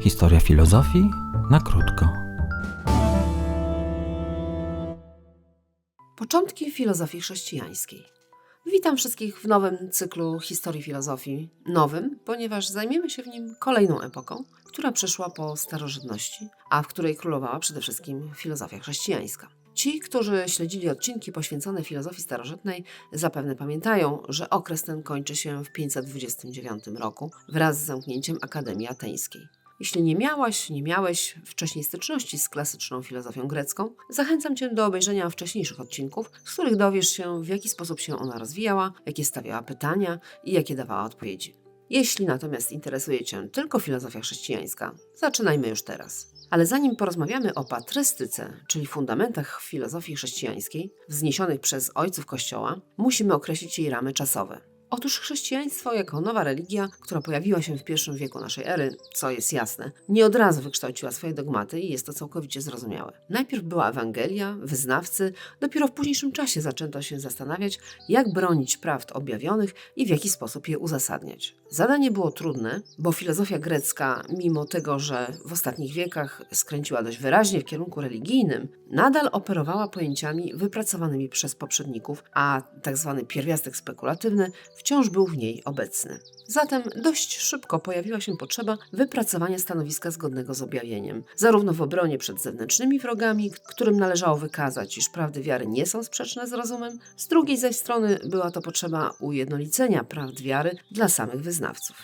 Historia filozofii na krótko. Początki filozofii chrześcijańskiej. Witam wszystkich w nowym cyklu historii filozofii. Nowym, ponieważ zajmiemy się w nim kolejną epoką, która przyszła po starożytności, a w której królowała przede wszystkim filozofia chrześcijańska. Ci, którzy śledzili odcinki poświęcone filozofii starożytnej, zapewne pamiętają, że okres ten kończy się w 529 roku wraz z zamknięciem Akademii Ateńskiej. Jeśli nie miałaś, nie miałeś wcześniej styczności z klasyczną filozofią grecką, zachęcam Cię do obejrzenia wcześniejszych odcinków, z których dowiesz się, w jaki sposób się ona rozwijała, jakie stawiała pytania i jakie dawała odpowiedzi. Jeśli natomiast interesuje Cię tylko filozofia chrześcijańska, zaczynajmy już teraz. Ale zanim porozmawiamy o patrystyce, czyli fundamentach filozofii chrześcijańskiej, wzniesionych przez ojców Kościoła, musimy określić jej ramy czasowe. Otóż chrześcijaństwo jako nowa religia, która pojawiła się w pierwszym wieku naszej ery, co jest jasne, nie od razu wykształciła swoje dogmaty i jest to całkowicie zrozumiałe. Najpierw była Ewangelia, wyznawcy, dopiero w późniejszym czasie zaczęto się zastanawiać, jak bronić prawd objawionych i w jaki sposób je uzasadniać. Zadanie było trudne, bo filozofia grecka, mimo tego, że w ostatnich wiekach skręciła dość wyraźnie w kierunku religijnym, nadal operowała pojęciami wypracowanymi przez poprzedników, a tzw. pierwiastek spekulatywny wciąż był w niej obecny. Zatem dość szybko pojawiła się potrzeba wypracowania stanowiska zgodnego z objawieniem, zarówno w obronie przed zewnętrznymi wrogami, którym należało wykazać, iż prawdy wiary nie są sprzeczne z rozumem, z drugiej zaś strony była to potrzeba ujednolicenia prawd wiary dla samych wyznawców.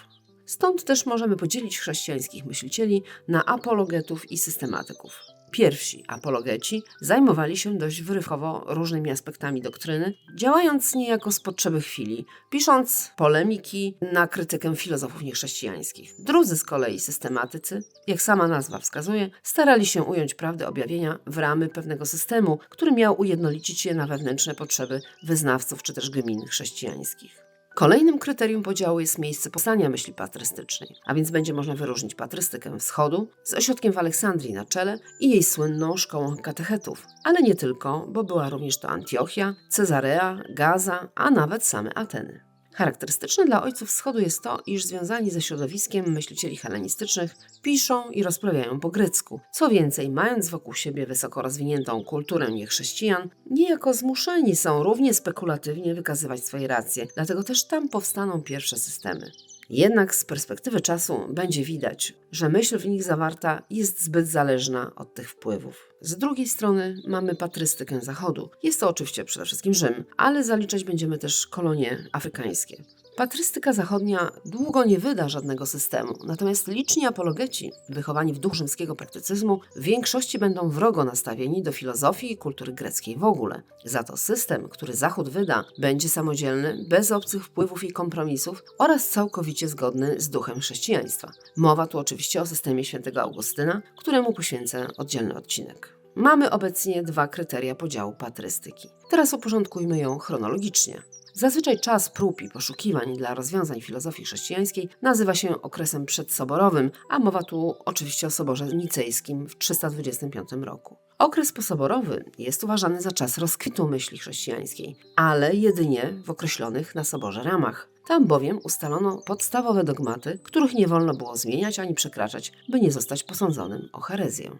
Stąd też możemy podzielić chrześcijańskich myślicieli na apologetów i systematyków. Pierwsi apologeci zajmowali się dość wyrywkowo różnymi aspektami doktryny, działając niejako z potrzeby chwili, pisząc polemiki na krytykę filozofów niechrześcijańskich. Drudzy z kolei systematycy, jak sama nazwa wskazuje, starali się ująć prawdę objawienia w ramy pewnego systemu, który miał ujednolicić je na wewnętrzne potrzeby wyznawców czy też gmin chrześcijańskich. Kolejnym kryterium podziału jest miejsce powstania myśli patrystycznej, a więc będzie można wyróżnić patrystykę wschodu z ośrodkiem w Aleksandrii na czele i jej słynną szkołą katechetów, ale nie tylko, bo była również to Antiochia, Cezarea, Gaza, a nawet same Ateny. Charakterystyczne dla ojców wschodu jest to, iż związani ze środowiskiem myślicieli hellenistycznych piszą i rozprawiają po grecku. Co więcej, mając wokół siebie wysoko rozwiniętą kulturę niechrześcijan, niejako zmuszeni są równie spekulatywnie wykazywać swoje racje, dlatego też tam powstaną pierwsze systemy. Jednak z perspektywy czasu będzie widać, że myśl w nich zawarta jest zbyt zależna od tych wpływów. Z drugiej strony mamy patrystykę Zachodu. Jest to oczywiście przede wszystkim Rzym, ale zaliczać będziemy też kolonie afrykańskie. Patrystyka zachodnia długo nie wyda żadnego systemu, natomiast liczni apologeci, wychowani w duchu rzymskiego praktycyzmu, w większości będą wrogo nastawieni do filozofii i kultury greckiej w ogóle. Za to system, który Zachód wyda, będzie samodzielny, bez obcych wpływów i kompromisów oraz całkowicie zgodny z duchem chrześcijaństwa. Mowa tu oczywiście o systemie świętego Augustyna, któremu poświęcę oddzielny odcinek. Mamy obecnie dwa kryteria podziału patrystyki. Teraz uporządkujmy ją chronologicznie. Zazwyczaj czas prób i poszukiwań dla rozwiązań filozofii chrześcijańskiej nazywa się okresem przedsoborowym, a mowa tu oczywiście o Soborze Nicejskim w 325 roku. Okres posoborowy jest uważany za czas rozkwitu myśli chrześcijańskiej, ale jedynie w określonych na soborze ramach. Tam bowiem ustalono podstawowe dogmaty, których nie wolno było zmieniać ani przekraczać, by nie zostać posądzonym o herezję.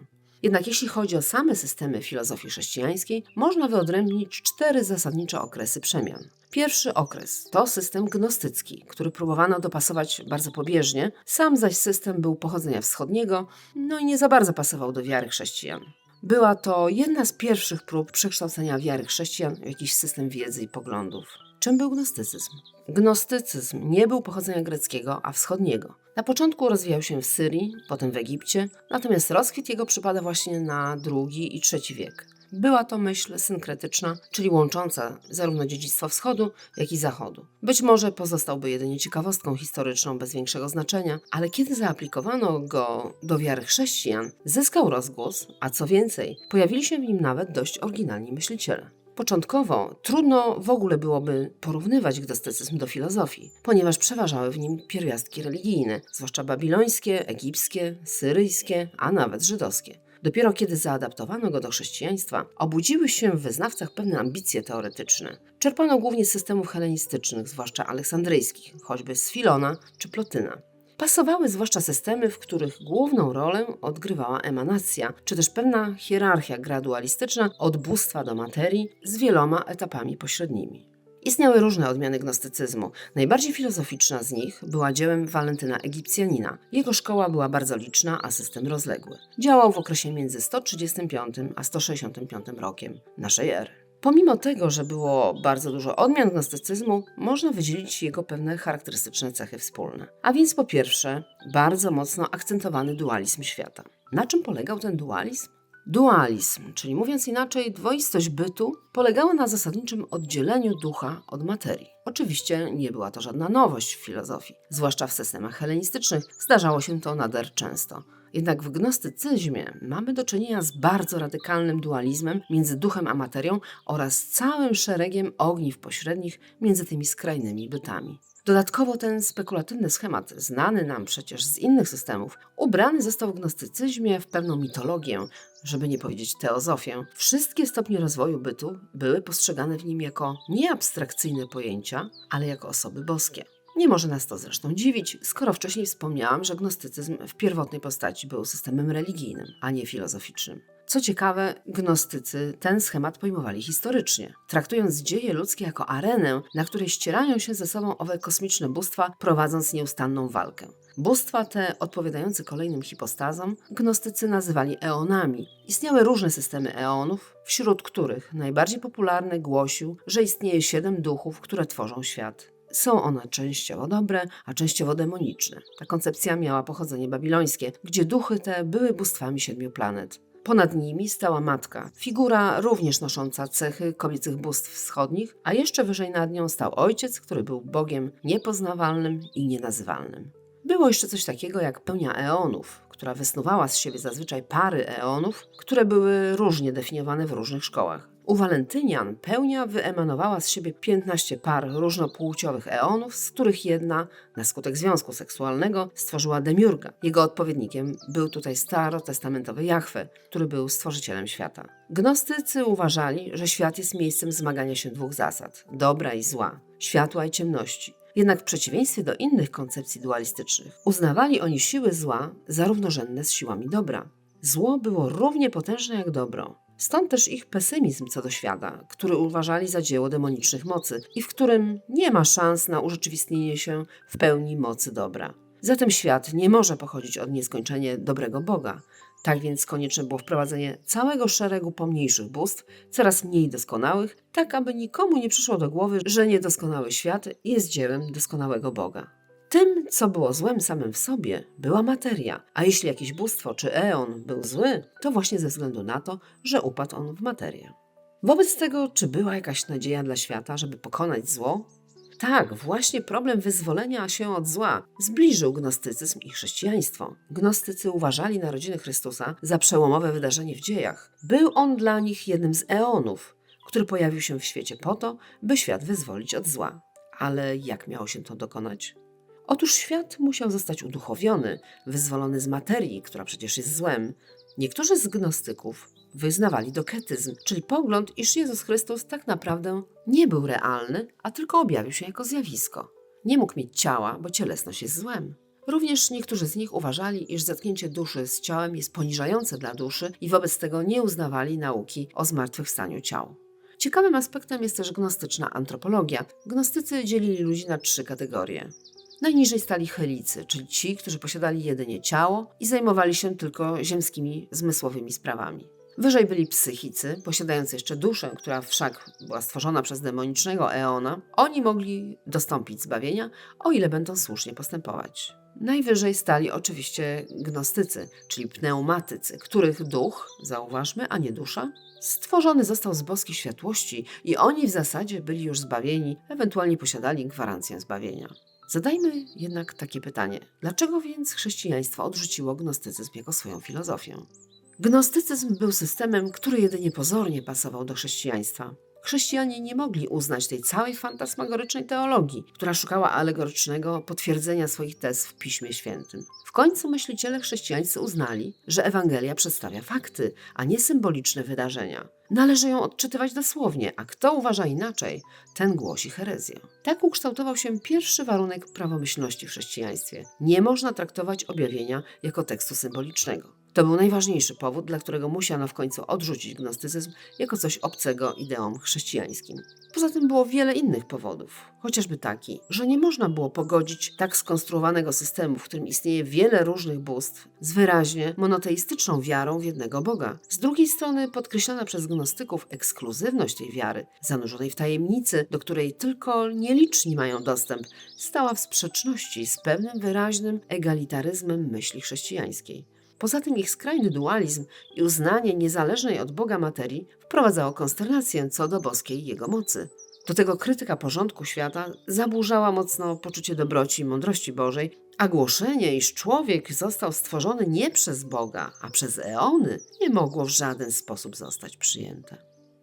Jednak jeśli chodzi o same systemy filozofii chrześcijańskiej, można wyodrębnić cztery zasadnicze okresy przemian. Pierwszy okres to system gnostycki, który próbowano dopasować bardzo pobieżnie, sam zaś system był pochodzenia wschodniego, no i nie za bardzo pasował do wiary chrześcijan. Była to jedna z pierwszych prób przekształcenia wiary chrześcijan w jakiś system wiedzy i poglądów. Czym był gnostycyzm? Gnostycyzm nie był pochodzenia greckiego, a wschodniego. Na początku rozwijał się w Syrii, potem w Egipcie, natomiast rozkwit jego przypada właśnie na drugi i trzeci wiek. Była to myśl synkretyczna, czyli łącząca zarówno dziedzictwo wschodu, jak i zachodu. Być może pozostałby jedynie ciekawostką historyczną bez większego znaczenia, ale kiedy zaaplikowano go do wiary chrześcijan, zyskał rozgłos, a co więcej, pojawili się w nim nawet dość oryginalni myśliciele. Początkowo trudno w ogóle byłoby porównywać gnostycyzm do filozofii, ponieważ przeważały w nim pierwiastki religijne, zwłaszcza babilońskie, egipskie, syryjskie, a nawet żydowskie. Dopiero kiedy zaadaptowano go do chrześcijaństwa, obudziły się w wyznawcach pewne ambicje teoretyczne. Czerpano głównie z systemów helenistycznych, zwłaszcza aleksandryjskich, choćby z Filona czy Plotyna. Pasowały zwłaszcza systemy, w których główną rolę odgrywała emanacja, czy też pewna hierarchia gradualistyczna od bóstwa do materii z wieloma etapami pośrednimi. Istniały różne odmiany gnostycyzmu. Najbardziej filozoficzna z nich była dziełem Walentyna Egipcjanina. Jego szkoła była bardzo liczna, a system rozległy. Działał w okresie między 135 a 165 rokiem naszej ery. Pomimo tego, że było bardzo dużo odmian gnostycyzmu, można wydzielić jego pewne charakterystyczne cechy wspólne. A więc po pierwsze, bardzo mocno akcentowany dualizm świata. Na czym polegał ten dualizm? Dualizm, czyli mówiąc inaczej, dwoistość bytu, polegała na zasadniczym oddzieleniu ducha od materii. Oczywiście nie była to żadna nowość w filozofii, zwłaszcza w systemach helenistycznych zdarzało się to nader często. Jednak w gnostycyzmie mamy do czynienia z bardzo radykalnym dualizmem między duchem a materią oraz całym szeregiem ogniw pośrednich między tymi skrajnymi bytami. Dodatkowo ten spekulatywny schemat, znany nam przecież z innych systemów, ubrany został w gnostycyzmie w pewną mitologię, żeby nie powiedzieć teozofię. Wszystkie stopnie rozwoju bytu były postrzegane w nim jako nie abstrakcyjne pojęcia, ale jako osoby boskie. Nie może nas to zresztą dziwić, skoro wcześniej wspomniałam, że gnostycyzm w pierwotnej postaci był systemem religijnym, a nie filozoficznym. Co ciekawe, gnostycy ten schemat pojmowali historycznie, traktując dzieje ludzkie jako arenę, na której ścierają się ze sobą owe kosmiczne bóstwa, prowadząc nieustanną walkę. Bóstwa te, odpowiadające kolejnym hipostazom, gnostycy nazywali eonami. Istniały różne systemy eonów, wśród których najbardziej popularny głosił, że istnieje siedem duchów, które tworzą świat. Są one częściowo dobre, a częściowo demoniczne. Ta koncepcja miała pochodzenie babilońskie, gdzie duchy te były bóstwami siedmiu planet. Ponad nimi stała matka, figura również nosząca cechy kobiecych bóstw wschodnich, a jeszcze wyżej nad nią stał ojciec, który był bogiem niepoznawalnym i nienazywalnym. Było jeszcze coś takiego jak pełnia eonów, która wysnuwała z siebie zazwyczaj pary eonów, które były różnie definiowane w różnych szkołach. U Walentynian pełnia wyemanowała z siebie 15 par różnopłciowych eonów, z których jedna, na skutek związku seksualnego, stworzyła demiurga. Jego odpowiednikiem był tutaj starotestamentowy Jahwe, który był stworzycielem świata. Gnostycy uważali, że świat jest miejscem zmagania się dwóch zasad dobra i zła, światła i ciemności. Jednak w przeciwieństwie do innych koncepcji dualistycznych, uznawali oni siły zła za równorzędne z siłami dobra. Zło było równie potężne jak dobro. Stąd też ich pesymizm co do świata, który uważali za dzieło demonicznych mocy i w którym nie ma szans na urzeczywistnienie się w pełni mocy dobra. Zatem świat nie może pochodzić od nieskończenie dobrego Boga. Tak więc konieczne było wprowadzenie całego szeregu pomniejszych bóstw, coraz mniej doskonałych, tak aby nikomu nie przyszło do głowy, że niedoskonały świat jest dziełem doskonałego Boga. Tym, co było złem samym w sobie, była materia, a jeśli jakieś bóstwo czy eon był zły, to właśnie ze względu na to, że upadł on w materię. Wobec tego, czy była jakaś nadzieja dla świata, żeby pokonać zło? Tak, właśnie problem wyzwolenia się od zła zbliżył gnostycyzm i chrześcijaństwo. Gnostycy uważali narodziny Chrystusa za przełomowe wydarzenie w dziejach. Był on dla nich jednym z eonów, który pojawił się w świecie po to, by świat wyzwolić od zła. Ale jak miało się to dokonać? Otóż świat musiał zostać uduchowiony, wyzwolony z materii, która przecież jest złem. Niektórzy z gnostyków wyznawali doketyzm, czyli pogląd, iż Jezus Chrystus tak naprawdę nie był realny, a tylko objawił się jako zjawisko. Nie mógł mieć ciała, bo cielesność jest złem. Również niektórzy z nich uważali, iż zetknięcie duszy z ciałem jest poniżające dla duszy i wobec tego nie uznawali nauki o zmartwychwstaniu ciał. Ciekawym aspektem jest też gnostyczna antropologia. Gnostycy dzielili ludzi na trzy kategorie. Najniżej stali chelicy, czyli ci, którzy posiadali jedynie ciało i zajmowali się tylko ziemskimi, zmysłowymi sprawami. Wyżej byli psychicy, posiadający jeszcze duszę, która wszak była stworzona przez demonicznego Eona. Oni mogli dostąpić zbawienia, o ile będą słusznie postępować. Najwyżej stali oczywiście gnostycy, czyli pneumatycy, których duch, zauważmy, a nie dusza, stworzony został z boskiej światłości i oni w zasadzie byli już zbawieni, ewentualnie posiadali gwarancję zbawienia. Zadajmy jednak takie pytanie: dlaczego więc chrześcijaństwo odrzuciło gnostycyzm jako swoją filozofię? Gnostycyzm był systemem, który jedynie pozornie pasował do chrześcijaństwa. Chrześcijanie nie mogli uznać tej całej fantasmagorycznej teologii, która szukała alegorycznego potwierdzenia swoich tez w Piśmie Świętym. W końcu myśliciele chrześcijańscy uznali, że Ewangelia przedstawia fakty, a nie symboliczne wydarzenia. Należy ją odczytywać dosłownie, a kto uważa inaczej, ten głosi herezję. Tak ukształtował się pierwszy warunek prawomyślności w chrześcijaństwie. Nie można traktować objawienia jako tekstu symbolicznego. To był najważniejszy powód, dla którego musiano w końcu odrzucić gnostycyzm jako coś obcego ideom chrześcijańskim. Poza tym było wiele innych powodów, chociażby taki, że nie można było pogodzić tak skonstruowanego systemu, w którym istnieje wiele różnych bóstw, z wyraźnie monoteistyczną wiarą w jednego Boga. Z drugiej strony podkreślana przez gnostyków ekskluzywność tej wiary, zanurzonej w tajemnicy, do której tylko nieliczni mają dostęp, stała w sprzeczności z pewnym wyraźnym egalitaryzmem myśli chrześcijańskiej. Poza tym ich skrajny dualizm i uznanie niezależnej od Boga materii wprowadzało konsternację co do boskiej jego mocy. Do tego krytyka porządku świata zaburzała mocno poczucie dobroci i mądrości Bożej, a głoszenie, iż człowiek został stworzony nie przez Boga, a przez eony, nie mogło w żaden sposób zostać przyjęte.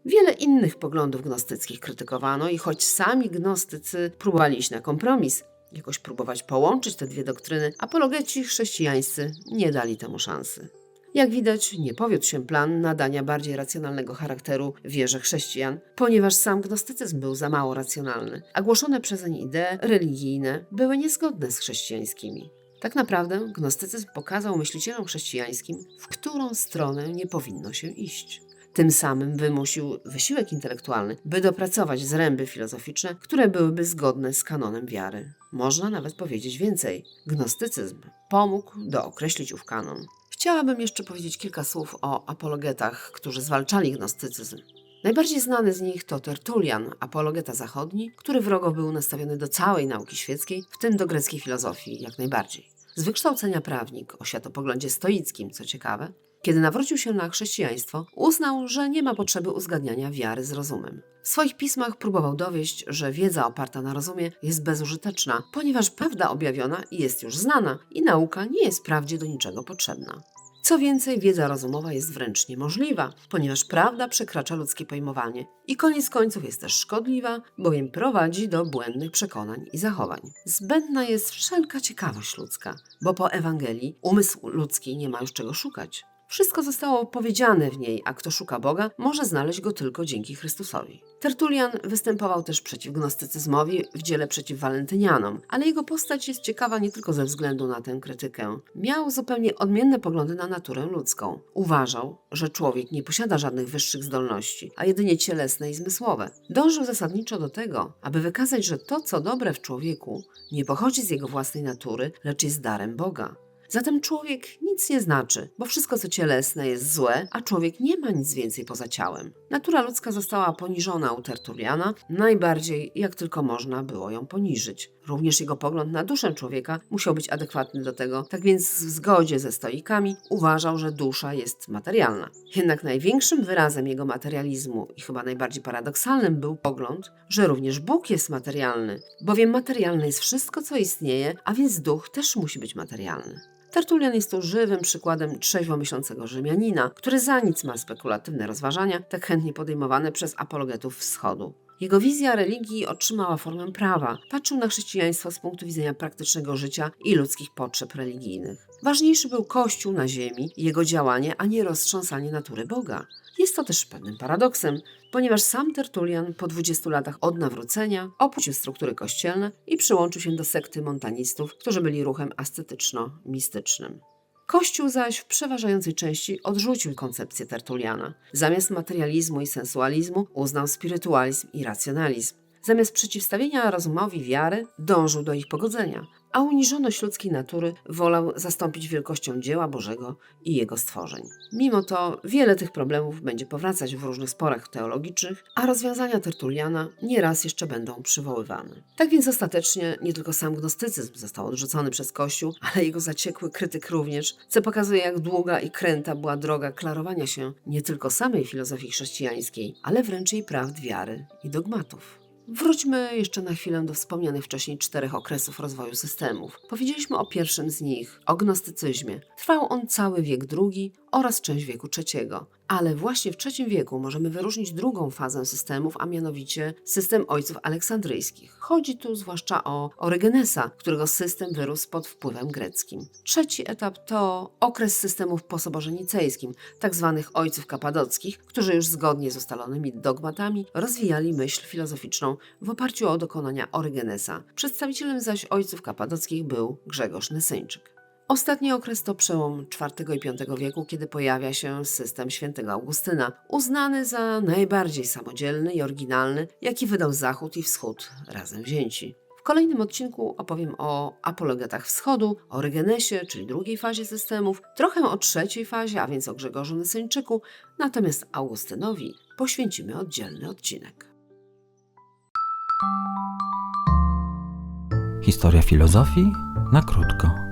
Wiele innych poglądów gnostyckich krytykowano i choć sami gnostycy próbowali iść na kompromis, jakoś próbować połączyć te dwie doktryny, apologeci chrześcijańscy nie dali temu szansy. Jak widać, nie powiódł się plan nadania bardziej racjonalnego charakteru wierze chrześcijan, ponieważ sam gnostycyzm był za mało racjonalny, a głoszone przezeń idee religijne były niezgodne z chrześcijańskimi. Tak naprawdę gnostycyzm pokazał myślicielom chrześcijańskim, w którą stronę nie powinno się iść. Tym samym wymusił wysiłek intelektualny, by dopracować zręby filozoficzne, które byłyby zgodne z kanonem wiary. Można nawet powiedzieć więcej. Gnostycyzm pomógł dookreślić ów kanon. Chciałabym jeszcze powiedzieć kilka słów o apologetach, którzy zwalczali gnostycyzm. Najbardziej znany z nich to Tertulian, apologeta zachodni, który wrogo był nastawiony do całej nauki świeckiej, w tym do greckiej filozofii jak najbardziej. Z wykształcenia prawnik o światopoglądzie stoickim, co ciekawe, kiedy nawrócił się na chrześcijaństwo, uznał, że nie ma potrzeby uzgadniania wiary z rozumem. W swoich pismach próbował dowieść, że wiedza oparta na rozumie jest bezużyteczna, ponieważ prawda objawiona jest już znana i nauka nie jest prawdzie do niczego potrzebna. Co więcej, wiedza rozumowa jest wręcz niemożliwa, ponieważ prawda przekracza ludzkie pojmowanie i koniec końców jest też szkodliwa, bowiem prowadzi do błędnych przekonań i zachowań. Zbędna jest wszelka ciekawość ludzka, bo po Ewangelii umysł ludzki nie ma już czego szukać. Wszystko zostało powiedziane w niej, a kto szuka Boga, może znaleźć go tylko dzięki Chrystusowi. Tertulian występował też przeciw gnostycyzmowi w dziele przeciw walentynianom, ale jego postać jest ciekawa nie tylko ze względu na tę krytykę. Miał zupełnie odmienne poglądy na naturę ludzką. Uważał, że człowiek nie posiada żadnych wyższych zdolności, a jedynie cielesne i zmysłowe. Dążył zasadniczo do tego, aby wykazać, że to, co dobre w człowieku, nie pochodzi z jego własnej natury, lecz jest darem Boga. Zatem człowiek nic nie znaczy, bo wszystko co cielesne jest złe, a człowiek nie ma nic więcej poza ciałem. Natura ludzka została poniżona u Tertuliana, najbardziej jak tylko można było ją poniżyć. Również jego pogląd na duszę człowieka musiał być adekwatny do tego, tak więc w zgodzie ze stoikami uważał, że dusza jest materialna. Jednak największym wyrazem jego materializmu i chyba najbardziej paradoksalnym był pogląd, że również Bóg jest materialny, bowiem materialne jest wszystko, co istnieje, a więc duch też musi być materialny. Tertulian jest tu żywym przykładem trzeźwo myślącego Rzymianina, który za nic ma spekulatywne rozważania, tak chętnie podejmowane przez apologetów wschodu. Jego wizja religii otrzymała formę prawa. Patrzył na chrześcijaństwo z punktu widzenia praktycznego życia i ludzkich potrzeb religijnych. Ważniejszy był Kościół na ziemi jego działanie, a nie roztrząsanie natury Boga. Jest to też pewnym paradoksem, ponieważ sam Tertulian po 20 latach od nawrócenia opuścił struktury kościelne i przyłączył się do sekty montanistów, którzy byli ruchem ascetyczno-mistycznym. Kościół zaś w przeważającej części odrzucił koncepcję Tertuliana. Zamiast materializmu i sensualizmu uznał spirytualizm i racjonalizm. Zamiast przeciwstawienia rozumowi wiary, dążył do ich pogodzenia, a uniżoność ludzkiej natury wolał zastąpić wielkością dzieła Bożego i jego stworzeń. Mimo to wiele tych problemów będzie powracać w różnych sporach teologicznych, a rozwiązania Tertuliana nieraz jeszcze będą przywoływane. Tak więc ostatecznie nie tylko sam gnostycyzm został odrzucony przez Kościół, ale jego zaciekły krytyk również, co pokazuje jak długa i kręta była droga klarowania się nie tylko samej filozofii chrześcijańskiej, ale wręcz jej prawd wiary i dogmatów. Wróćmy jeszcze na chwilę do wspomnianych wcześniej czterech okresów rozwoju systemów. Powiedzieliśmy o pierwszym z nich, o gnostycyzmie. Trwał on cały wiek drugi oraz część wieku trzeciego, Ale właśnie w III wieku możemy wyróżnić drugą fazę systemów, a mianowicie system ojców aleksandryjskich. Chodzi tu zwłaszcza o Orygenesa, którego system wyrósł pod wpływem greckim. Trzeci etap to okres systemów po soborze nicejskim, tak zwanych ojców kapadockich, którzy już zgodnie z ustalonymi dogmatami rozwijali myśl filozoficzną w oparciu o dokonania Orygenesa. Przedstawicielem zaś ojców kapadockich był Grzegorz Nysyńczyk. Ostatni okres to przełom IV i V wieku, kiedy pojawia się system świętego Augustyna, uznany za najbardziej samodzielny i oryginalny, jaki wydał Zachód i Wschód razem wzięci. W kolejnym odcinku opowiem o apologetach wschodu, o Rygenesie, czyli drugiej fazie systemów, trochę o trzeciej fazie, a więc o Grzegorzu Nysyńczyku, natomiast Augustynowi poświęcimy oddzielny odcinek. Historia filozofii na krótko.